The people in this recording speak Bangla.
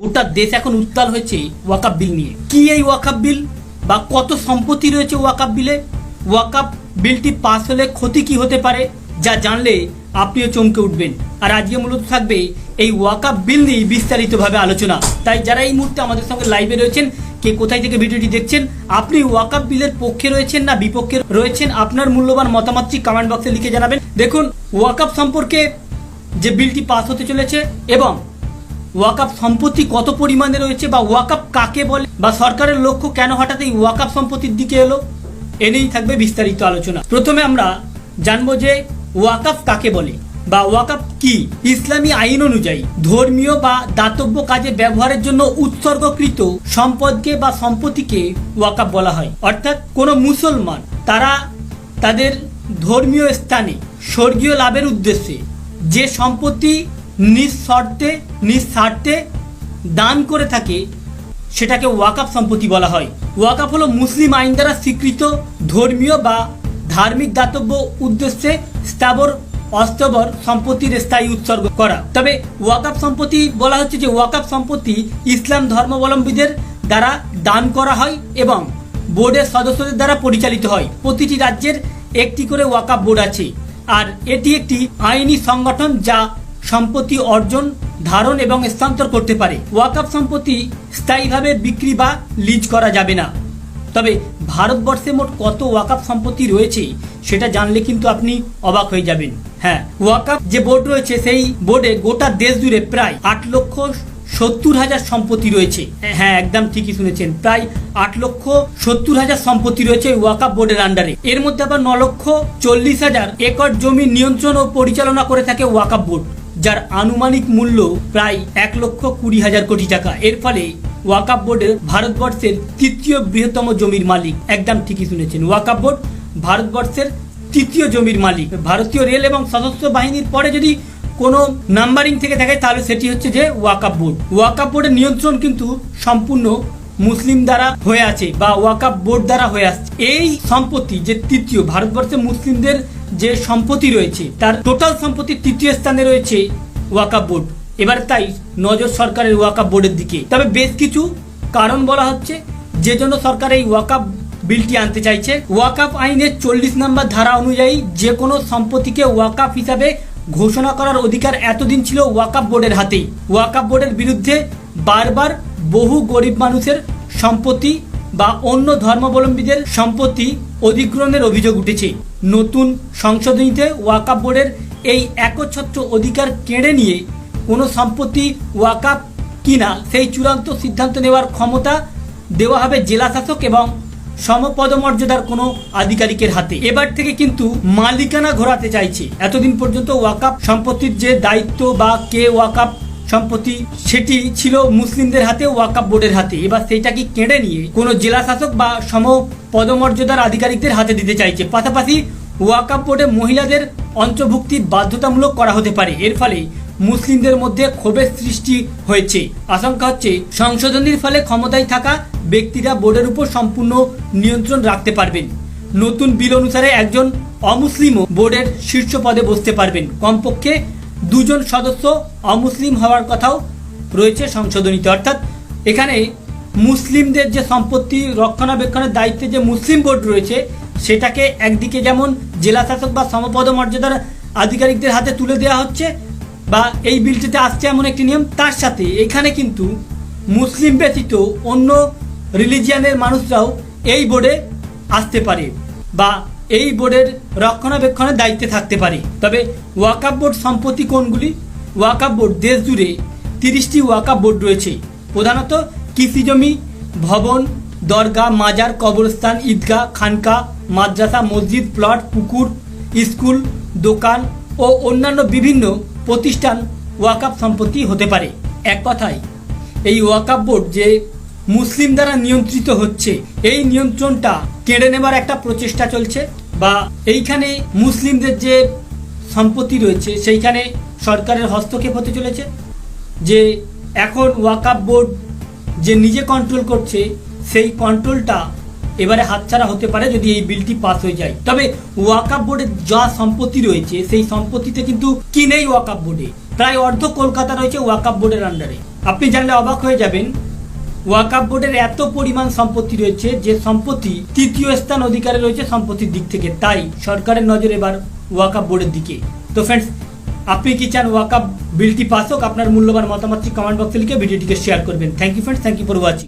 গোটা দেশ এখন উত্তাল হয়েছে ওয়াকাব বিল নিয়ে। কি এই ওয়াকাব বিল? বা কত সম্পত্তি রয়েছে ওয়াকাব বিলে? ওয়াকাব বিলটি পাস হলে ক্ষতি কি হতে পারে? যা জানলে আপনিও চমকে উঠবেন। আর আজকে মূলত থাকবে এই ওয়াকাব বিল নিয়ে বিস্তারিতভাবে আলোচনা। তাই যারা এই মুহূর্তে আমাদের সঙ্গে লাইভে রয়েছেন, কে কোথায় থেকে ভিডিওটি দেখছেন, আপনি ওয়াকাব বিলের পক্ষে রয়েছেন না বিপক্ষে রয়েছেন, আপনার মূল্যবান মতামতটি কমেন্ট বক্সে লিখে জানাবেন। দেখুন ওয়াকাব সম্পর্কে যে বিলটি পাস হতে চলেছে এবং ওয়াকাপ সম্পত্তি কত পরিমাণে রয়েছে বা ওয়াকাপ কাকে বলে? বা সরকারের লক্ষ্য কেন হঠাৎ এই ওয়াকাপ সম্পত্তির দিকে এলো? এ নিয়েই থাকবে বিস্তারিত আলোচনা। প্রথমে আমরা জানব যে ওয়াকাপ কাকে বলে বা ওয়াকাপ কি? ইসলামী আইন অনুযায়ী ধর্মীয় বা দাতব্য কাজে ব্যবহারের জন্য উৎসর্গকৃত সম্পদকে বা সম্পত্তিকে ওয়াকাপ বলা হয়। অর্থাৎ কোনো মুসলমান তারা তাদের ধর্মীয় স্থানে স্বর্গীয় লাভের উদ্দেশ্যে যে সম্পত্তি নিঃশর্তে নিঃস্বার্থে দান করে থাকে, সেটাকে ওয়াকাপ সম্পত্তি বলা হয়। ওয়াকাপ হলো মুসলিম আইন দ্বারা স্বীকৃত ধর্মীয় বা ধার্মিক দাতব্য উদ্দেশ্যে স্থাবর অস্তবর সম্পত্তির স্থায়ী উৎসর্গ করা। তবে ওয়াকাপ সম্পত্তি বলা হচ্ছে যে ওয়াকাপ সম্পত্তি ইসলাম ধর্মাবলম্বীদের দ্বারা দান করা হয় এবং বোর্ডের সদস্যদের দ্বারা পরিচালিত হয়। প্রতিটি রাজ্যের একটি করে ওয়াকাপ বোর্ড আছে। আর এটি একটি আইনি সংগঠন যা সম্পত্তি অর্জন, ধারণ এবং স্থানান্তর করতে পারে। ওয়াকাপ সম্পত্তি স্থায়ীভাবে বিক্রি বা লিজ করা যাবে না। তবে ভারতবর্ষে মোট কত ওয়াকাপ সম্পত্তি রয়েছে, সেটা জানলে কিন্তু আপনি অবাক হয়ে যাবেন। হ্যাঁ ওয়াকাপ যে বোর্ড রয়েছে, সেই বোর্ডে গোটা দেশ জুড়ে প্রায় আট লক্ষ সত্তর হাজার সম্পত্তি রয়েছে। হ্যাঁ একদম ঠিকই শুনেছেন, প্রায় আট লক্ষ সত্তর হাজার সম্পত্তি রয়েছে ওয়াকাপ বোর্ডের আন্ডারে। এর মধ্যে আবার ন লক্ষ চল্লিশ হাজার একর জমি নিয়ন্ত্রণ ও পরিচালনা করে থাকে ওয়াকাপ বোর্ড। যার আনুমানিক মূল্য প্রায় এক লক্ষ কুড়ি হাজার কোটি টাকা। এর ফলে ওয়াকাপ বোর্ডের ভারতবর্ষের তৃতীয় বৃহত্তম জমির মালিক। একদম ঠিকই শুনেছেন। ওয়াকাপ বোর্ড ভারতবর্ষের তৃতীয় জমির মালিক। ভারতীয় রেল এবং সশস্ত্র বাহিনীর পরে যদি কোনো নাম্বারিং থেকে থাকে, তাহলে সেটি হচ্ছে যে ওয়াকাপ বোর্ড। ওয়াকাপ বোর্ডের নিয়ন্ত্রণ কিন্তু সম্পূর্ণ মুসলিম দ্বারা হয়ে আছে বা ওয়াকাপ বোর্ড দ্বারা হয়ে আসছে। এই সম্পত্তি যে তৃতীয়, ভারতবর্ষে মুসলিমদের যে সম্পত্তি রয়েছে, তার টোটাল সম্পত্তির তৃতীয় স্থানে রয়েছে ওয়াকাপ বোর্ড। এবার তাই নজর সরকারের ওয়াকাপ বোর্ডের দিকে। তবে বেশ কিছু কারণ বলা হচ্ছে, যে জন্য সরকার এই ওয়াকাপ বিলটি আনতে চাইছে। ওয়াকাপ আইনের চল্লিশ নম্বর ধারা অনুযায়ী যে কোনো সম্পত্তিকে ওয়াকাপ হিসাবে ঘোষণা করার অধিকার এতদিন ছিল ওয়াকাপ বোর্ডের হাতেই। ওয়াকাপ বোর্ডের বিরুদ্ধে বারবার বহু গরিব মানুষের সম্পত্তি বা অন্য ধর্মাবলম্বীদের সম্পত্তি অধিগ্রহণের অভিযোগ উঠেছে। নতুন সংশোধনীতে ওয়াকাপ বোর্ডের এই একচ্ছত্র অধিকার কেড়ে নিয়ে কোনো সম্পত্তি ওয়াকাপ কিনা সেই চূড়ান্ত সিদ্ধান্ত নেওয়ার ক্ষমতা দেওয়া হবে জেলা শাসক এবং সমপদমর্যাদার কোনো আধিকারিকের হাতে। এবার থেকে কিন্তু মালিকানা ঘোরাতে চাইছে। এতদিন পর্যন্ত ওয়াকাপ সম্পত্তির যে দায়িত্ব বা কে ওয়াকাপ সম্পত্তি, সেটি ছিল মুসলিমদের হাতে ওয়াকাপ বোর্ডের হাতে। এবার সেইটাকে কেড়ে নিয়ে কোনো জেলা শাসক বা সম পদমর্যাদার আধিকারিকদের হাতে দিতে চাইছে। পাশাপাশি ওয়াকাপ বোর্ডে মহিলাদের অন্তর্ভুক্তি বাধ্যতামূলক করা হতে পারে। এর ফলে মুসলিমদের মধ্যে ক্ষোভের সৃষ্টি হয়েছে। আশঙ্কা হচ্ছে সংশোধনীর ফলে ক্ষমতায় থাকা ব্যক্তিরা বোর্ডের উপর সম্পূর্ণ নিয়ন্ত্রণ রাখতে পারবেন। নতুন বিল অনুসারে একজন অমুসলিমও বোর্ডের শীর্ষ পদে বসতে পারবেন। কমপক্ষে দুজন সদস্য অমুসলিম হওয়ার কথাও রয়েছে সংশোধনীতে। অর্থাৎ এখানে মুসলিমদের যে সম্পত্তি রক্ষণাবেক্ষণের দায়িত্বে যে মুসলিম বোর্ড রয়েছে, সেটাকে একদিকে যেমন জেলা শাসক বা সমপদ মর্যাদার আধিকারিকদের হাতে তুলে দেওয়া হচ্ছে, বা এই বিলটিতে আসছে এমন একটি নিয়ম, তার সাথে এখানে কিন্তু মুসলিম ব্যতীত অন্য রিলিজিয়ানের মানুষরাও এই বোর্ডে আসতে পারে, বা এই বোর্ডের রক্ষণাবেক্ষণের দায়িত্বে থাকতে পারে। তবে ওয়াকাপ বোর্ড সম্পত্তি কোনগুলি? ওয়াকাপ বোর্ড দেশ জুড়ে তিরিশটি ওয়াকাপ বোর্ড রয়েছে। প্রধানত কৃষি জমি, ভবন দরগা মাজার, কবরস্থান, ঈদগাহ, খানকা, মাদ্রাসা, মসজিদ, প্লট, পুকুর, স্কুল, দোকান ও অন্যান্য বিভিন্ন প্রতিষ্ঠান ওয়াকাপ সম্পত্তি হতে পারে। এক কথায়, এই ওয়াকাপ বোর্ড যে মুসলিম দ্বারা নিয়ন্ত্রিত হচ্ছে, এই নিয়ন্ত্রণটা কেড়ে নেবার একটা প্রচেষ্টা চলছে বা এইখানে মুসলিমদের যে সম্পত্তি রয়েছে, সেইখানে সরকারের হস্তক্ষেপ হতে চলেছে। যে এখন ওয়াকাপ বোর্ড যে নিজে কন্ট্রোল করছে, সেই কন্ট্রোলটা এবারে হাতছাড়া হতে পারে যদি এই বিলটি পাস হয়ে যায়। তবে ওয়াকাপ বোর্ডের যা সম্পত্তি রয়েছে, সেই সম্পত্তিতে কিন্তু কি নেই ওয়াকাপ বোর্ডে? প্রায় অর্ধ কলকাতা রয়েছে ওয়াকাপ বোর্ডের আন্ডারে আপনি জানলে অবাক হয়ে যাবেন ওয়াকাব বোর্ডের এত পরিমাণ সম্পত্তি রয়েছে যে সম্পত্তি তৃতীয় স্থান অধিকারে রয়েছে সম্পত্তির দিক থেকে। তাই সরকারের নজর এবার ওয়াকাব বোর্ডের দিকে। তো ফ্রেন্ডস আপনি কি চান ওয়াকআপ বিলটি পাস হোক, আপনার মূল্যবান মতামতটি কমেন্ট বক্সে লিখে ভিডিওটিকে শেয়ার করবেন। Thank you friends thank you for watching